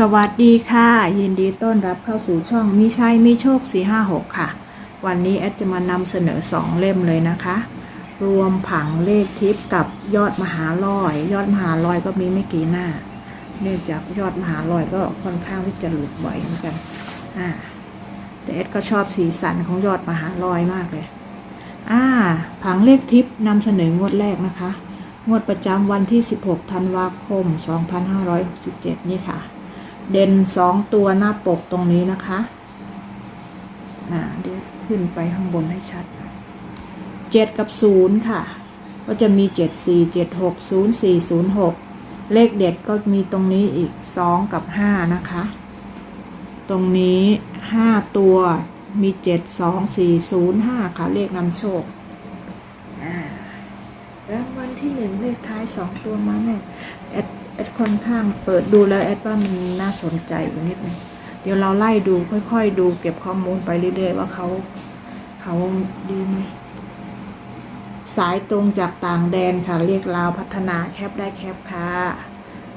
สวัสดีค่ะ ยินดีต้อนรับเข้าสู่ช่องมิชัยมิโชค 456 ค่ะ วันนี้แอดจะมานำเสนอ 2 เล่มเลยนะคะ รวมผังเลขทิปกับยอดมหาลอย ยอดมหาลอยก็มีไม่กี่หน้า เนื่องจากยอดมหาลอยก็ค่อนข้างที่จะหลุดบ่อยเหมือนกันอ่าแต่แอดก็ชอบสีสันของยอดมหาลอยมากเลยอ่าผังเลขทิปนำเสนองวดแรกนะคะ งวดประจำวันที่ 16 ธันวาคม 2567 นี่ค่ะ เด่น2ตัวหน้าปกตรงนี้นะคะ อ่า เดี๋ยวขึ้นไปข้างบนให้ชัด7กับ0ค่ะ ก็จะมี7 4 7 6 0 4 0 6เลขเด็ดก็มีตรงนี้อีก2กับ5นะคะ ตรงนี้5ตัวมี7 2 4 0 5ค่ะ เลขนำโชคอ่ารางวัลที่หนึ่งเลขท้ายสองตัวมาเนี่ย แอดค่อนข้างเปิดดูแล้วแอดว่ามันน่าสนใจอยู่นิดนึงเดี๋ยวเราไล่ดูค่อยๆ ดูเก็บข้อมูลไปเรื่อย ๆ ว่าเขาเขาดีไหมสายตรงจากต่างแดนค่ะ เรียกลาวพัฒนาแคปได้แคปค่ะ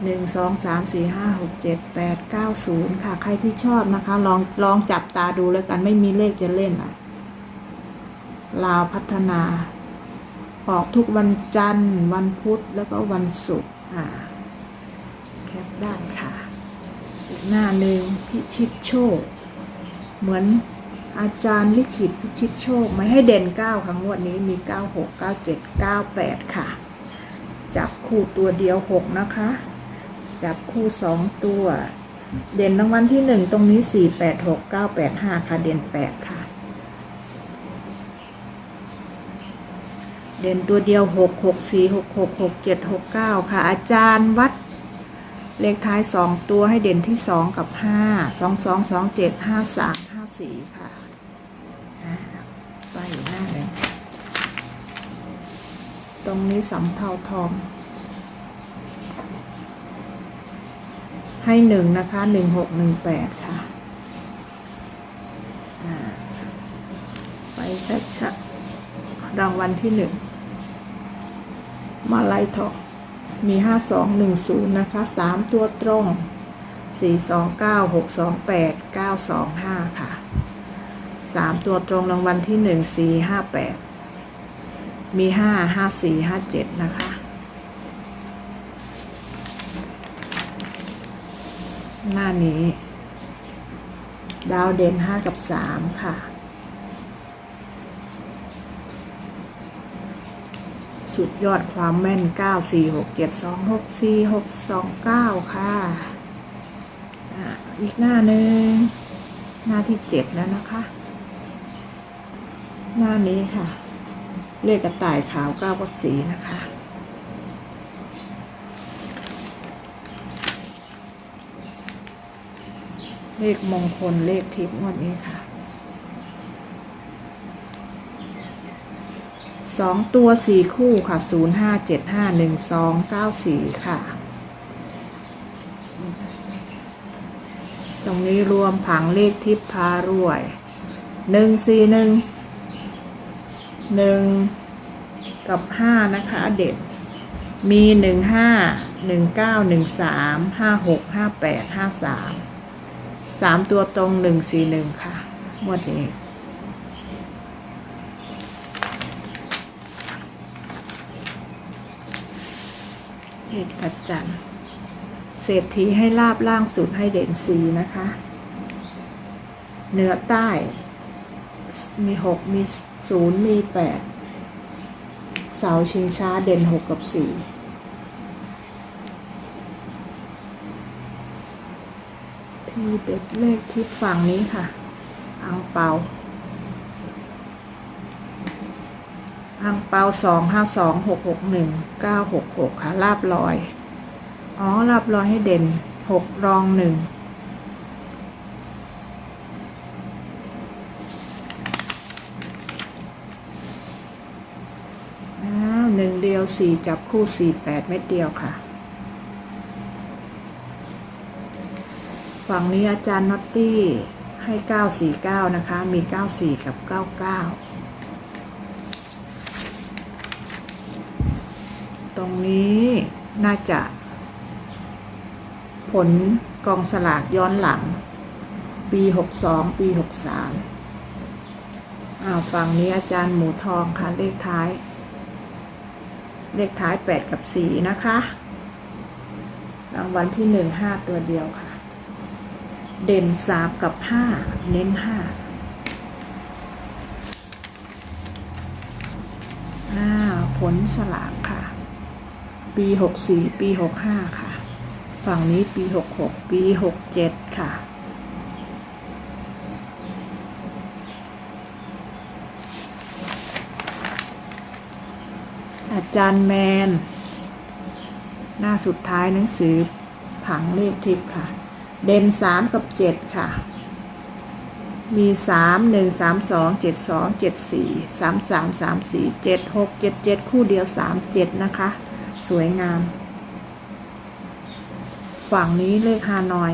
หนึ่งสองสามสี่ห้าหกเจ็ดแปดเก้าศูนย์ค่ะ ใครที่ชอบนะคะ ลองลองจับตาดูแล้วกันไม่มีเลขจะเล่นอะ ลาวพัฒนา ออกทุกวันจันทร์ วันพุธแล้วก็วันศุกร์อ่า ได้ค่ะอีกหน้าหนึ่งพิชิตโชค เหมือนอาจารย์ลิขิตพิชิตโชคไม่ให้เด่นเก้าค่ะงวดนี้มีเก้าหกเก้าเจ็ดเก้าแปดค่ะ จับคู่ตัวเดียวหกนะคะ จับคู่สองตัว เด่นรางวัลที่หนึ่งตรงนี้สี่แปดหกเก้าแปดห้าค่ะ เด่นแปดค่ะ เด่นตัวเดียวหกหกสี่หกหกหกเจ็ดหกเก้าค่ะ อาจารย์วัด เลขท้ายสองตัวให้เด่นที่สองกับห้าสองสองสองเจ็ดห้าสามห้าสี่ค่ะไปอยู่หน้าเลย ตรงนี้สำเภาทอง ให้หนึ่งนะคะหนึ่งหกหนึ่งแปดค่ะ ไปชัดๆรางวัลที่หนึ่งมาไล่ทอง มีห้าสองหนึ่งศูนย์นะคะสามตัวตรงสี่สองเก้าหกสองแปดเก้าสองห้าค่ะสามตัวตรงรางวัลที่หนึ่งซีห้าแปดมีห้าห้าสี่ห้าเจ็ดนะคะ หน้านี้ ดาวเด่นห้ากับสามค่ะ สุดยอดความแม่น 9 4 6 7 2 6 4 6 2 9ค่ะอ,ะอีกหน้าหนึ่งหน้าที่7แล้วนะคะ หน้านี้ค่ะ เลขกระต่ายขาว9กับสีนะคะ เลขมงคลเลขทิพย์งวดนี้ค่ะ สองตัวสี่คู่ค่ะศูนย์ห้าเจ็ดห้าหนึ่งสองเก้าสี่ค่ะ ตรงนี้รวมผังเลขทิพย์พารวยหนึ่งสี่หนึ่งหนึ่งกับห้านะคะเด็ดมีหนึ่งห้าหนึ่งเก้าหนึ่งสามห้าหกห้าแปดห้าสามสามตัวตรงหนึ่งสี่หนึ่งค่ะหมวดนี้ เหตุปัจจันเศรษฐีให้ลาบล่างสุดให้เด่นสีนะคะ เหนือใต้มีหกมีศูนย์มีแปดเสาชิงช้าเด่นหกกับสี่ทีเด็ดเลขที่ฝั่งนี้ค่ะ อังเปา อังเปาสองห้าสองหกหกหนึ่งเก้าหกหกค่ะลาบลอย อ๋อลาบลอยให้เด่นหกรองหนึ่งหนึ่งเดียวสี่จับคู่สี่แปดเม็ดเดียวค่ะ ฝั่งนี้อาจารย์น็อตตี้ให้เก้าสี่เก้านะคะ มีเก้าสี่กับเก้าเก้า ตรงนี้น่าจะ ผลกองสลากย้อนหลัง ปีหกสองปีหกสามอ้าวฝั่งนี้อาจารย์หมูทองค่ะ เลขท้าย เลขท้ายแปดกับสี่นะคะรางวัลที่หนึ่งห้าตัวเดียวค่ะ เด่นสามกับห้าเน้นห้าอ้าผลสลาก ปีหกสี่ปีหกห้าค่ะ ฝั่งนี้ปีหกหกปีหกเจ็ดค่ะ อาจารย์แมน หน้าสุดท้ายหนังสือผังเลขทิพย์ค่ะ เด่นสามกับเจ็ดค่ะมีสามหนึ่งสามสองเจ็ดสองเจ็ดสี่สามสามสามสี่เจ็ดหกเจ็ดเจ็ดคู่เดียวสามเจ็ดนะคะ สวยงาม ฝั่งนี้เลขฮานอย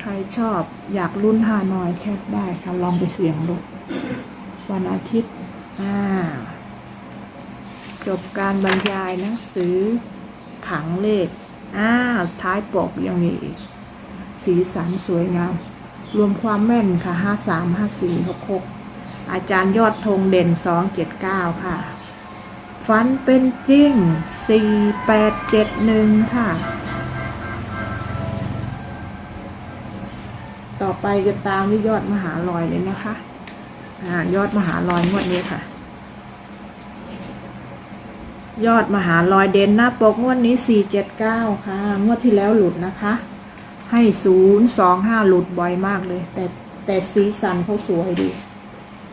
ใครชอบอยากรุ่นฮานอยแคปได้ค่ะ ลองไปเสี่ยงดู วันอาทิตย์อ่าจบการบรรยายหนังสือผังเลขอ่าท้ายปกยังมีอีก สีสันสวยงาม รวมความแม่นค่ะห้าสามห้าสี่หกหกอาจารย์ยอดธงเด่นสองเจ็ดเก้าค่ะ ฟันเป็นจริงสี่แปดเจ็ดหนึ่งค่ะ ต่อไปจะตามด้วยยอดมหาลอยเลยนะคะ อ่ายอดมหาลอยงวดนี้ค่ะ ยอดมหาลอยเด่นหน้าปกงวดนี้สี่เจ็ดเก้าค่ะ งวดที่แล้วหลุดนะคะ ให้ศูนย์สองห้าหลุดบ่อยมากเลย แต่แต่สีสันเขาสวยดี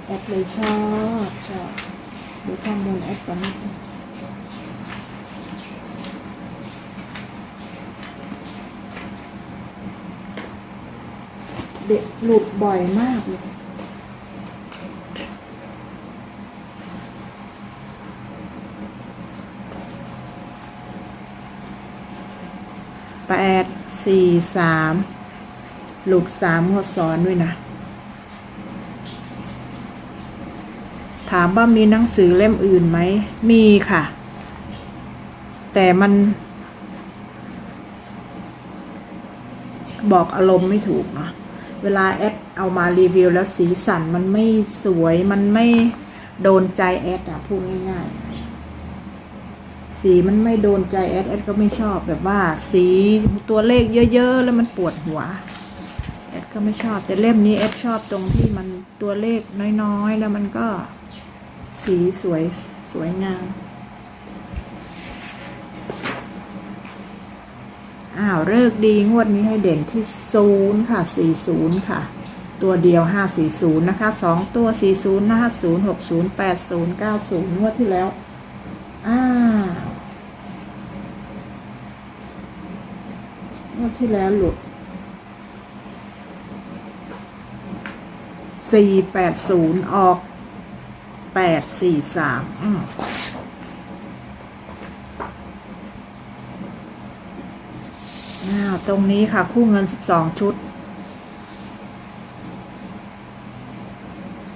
แอดเลยชอบชอบ ดูข้อมูลแอดก่อนนิดนึงเด็กหลุดบ่อยมากเลยแปดสี่สามหลุดสามงวซ้อนด้วยนะ ถามว่ามีหนังสือเล่มอื่นไหม มีค่ะ แต่มัน บอกอารมณ์ไม่ถูกเนาะเวลาแอดเอามารีวิวแล้วสีสันมันไม่สวยมันไม่โดนใจแอดอะพูดง่ายๆ สีมันไม่โดนใจแอดแอดก็ไม่ชอบแบบว่า สีตัวเลขเยอะ ๆ แล้วมันปวดหัวแอดก็ไม่ชอบ แต่เล่มนี้แอดชอบตรงที่มันตัวเลขน้อยๆ แล้วมันก็ สีสวยสวยงาม อ้าวเลิกดีงวดนี้ให้เด่นที่ศูนย์ค่ะสี่ศูนย์ค่ะ ตัวเดียวห้าสี่ศูนย์นะคะสองตัวสี่ศูนย์ห้าศูนย์หกศูนย์แปดศูนย์เก้าศูนย์งวดที่แล้ว อ้าวงวดที่แล้วหลุดสี่แปดศูนย์ออก แปดสี่สามอืมอ้าตรงนี้ค่ะ คู่เงินสิบสองชุด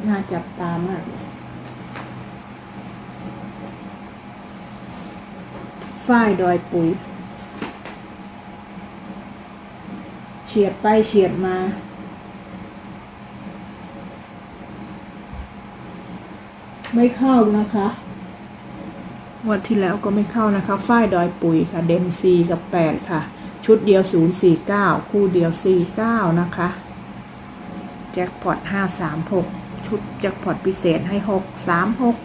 น่าจับตามากเลยฝ้ายดอยปุ๋ย เฉียดไปเฉียดมา ไม่เข้านะคะ วันที่แล้วก็ไม่เข้านะคะ ฝ้ายดอยปุ๋ยค่ะเดมซีกับแปดค่ะ ชุดเดียวศูนย์สี่เก้าคู่เดียวสี่เก้านะคะ แจ็คพอตห้าสามหกชุดแจ็คพอตพิเศษให้หกสามหก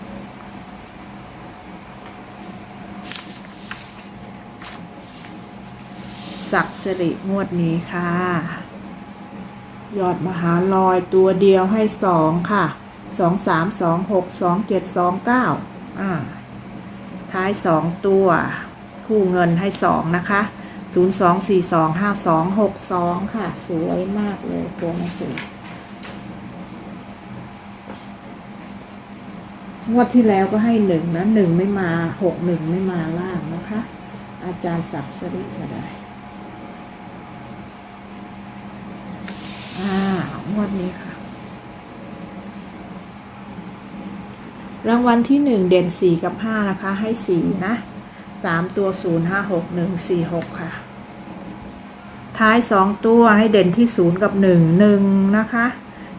ศักดิ์สิริงวดนี้ค่ะ ยอดมหาลอยตัวเดียวให้สองค่ะ สองสามสองหกสองเจ็ดสองเก้าอ่าท้ายสองตัว คู่เงินให้สองนะคะศูนย์สองสี่สองห้าสองหกสองค่ะ สวยมากเลยตัวหนังสืองวดที่แล้วก็ให้หนึ่งนะหนึ่งไม่มาหกหนึ่งไม่มาล่างนะคะ อาจารย์ศักดิ์สริก็ได้อ่างวดนี้ค่ะ รางวัลที่หนึ่งเด่นสีกับห้านะคะ ให้สีนะสามตัวศูนย์ห้าหกหนึ่งสี่หกค่ะ ท้ายสองตัวให้เด่นที่ศูนย์กับหนึ่งหนึ่งนะคะ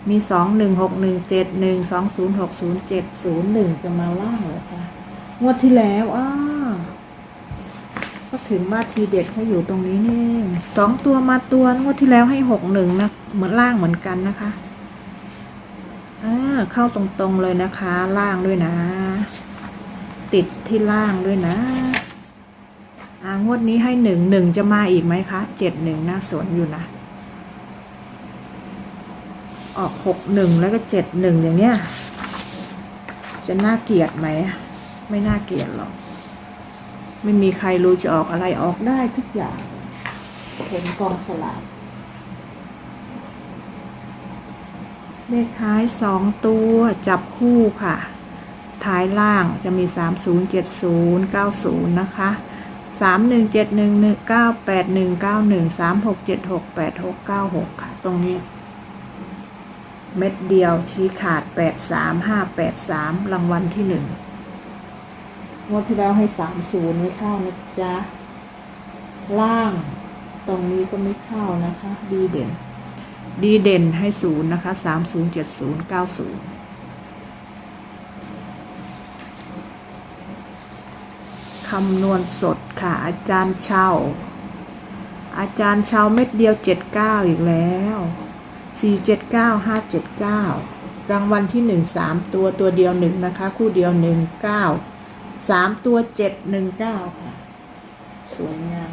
มีสองหนึ่งหกหนึ่งเจ็ดหนึ่งสองศูนย์หกศูนย์เจ็ดศูนย์หนึ่งจะมาล่างเหรอคะงวดที่แล้วอ้าก็ถึงว่าทีเด็ดเขาอยู่ตรงนี้นี่สองตัวมาตัวงวดที่แล้วให้หกหนึ่งนะ เหมือนล่างเหมือนกันนะคะ เข้าตรงๆเลยนะคะ ล่างด้วยนะ ติดที่ล่างด้วยนะอ่างวดนี้ให้หนึ่งหนึ่งจะมาอีกไหมคะเจ็ดหนึ่งน่าสนอยู่นะ ออกหกหนึ่งแล้วก็เจ็ดหนึ่งอย่างเนี้ย จะน่าเกลียดไหม ไม่น่าเกลียดหรอก ไม่มีใครรู้จะออกอะไรออกได้ทุกอย่างผลกองสลาก เลขท้ายสองตัวจับคู่ค่ะ ท้ายล่างจะมีสามศูนย์เจ็ดศูนย์เก้าศูนย์นะคะสามหนึ่งเจ็ดหนึ่งหนึ่งเก้าแปดหนึ่งเก้าหนึ่งสามหกเจ็ดหกแปดหกเก้าหกค่ะ ตรงนี้ เม็ดเดียวชี้ขาดแปดสามห้าแปดสามรางวัลที่หนึ่งงวดที่แล้วให้สามศูนย์ไม่เข้านะจ๊ะ ล่าง ตรงนี้ก็ไม่เข้านะคะ ดีเด่น ดีเด่นให้ศูนย์นะคะสามศูนย์เจ็ดศูนย์เก้าศูนย์คำนวณสดค่ะ อาจารย์เช่า อาจารย์เช่าเม็ดเดียวเจ็ดเก้าอีกแล้วสี่เจ็ดเก้าห้าเจ็ดเก้ารางวัลที่หนึ่งสามตัวตัวเดียวหนึ่งนะคะ คู่เดียวหนึ่งเก้าสามตัวเจ็ดหนึ่งเก้าค่ะ สวยงาม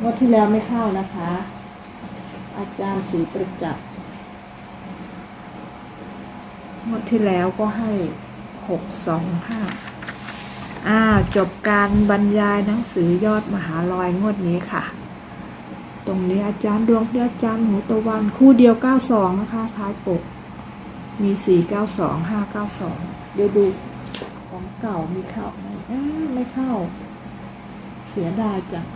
งวดที่แล้วไม่เข้านะคะ อาจารย์ศรีประจักษ์งวดที่แล้วก็ให้หกสองห้าอ้าวจบการบรรยายหนังสือยอดมหาลอยงวดนี้ค่ะ ตรงนี้อาจารย์ดวงเดียวอาจารย์หูตะวันคู่เดียว 92 นะคะ ท้ายปก มี 492 592 เดี๋ยวดูของเก่ามีเข้าไหมอ้าไม่เข้า เสียดายจัง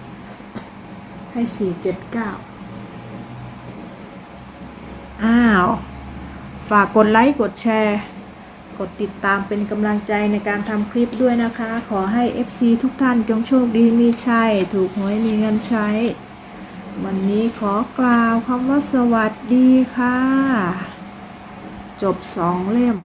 ให้ 479 อ้าว ฝากกดไลค์กดแชร์ กดติดตามเป็นกำลังใจในการทำคลิปด้วยนะคะ ขอให้ FC ทุกท่านจงโชคดีมีชัยถูกหวยมีเงินใช้ วันนี้ขอกล่าวคำว่าสวัสดีค่ะ จบสองเล่ม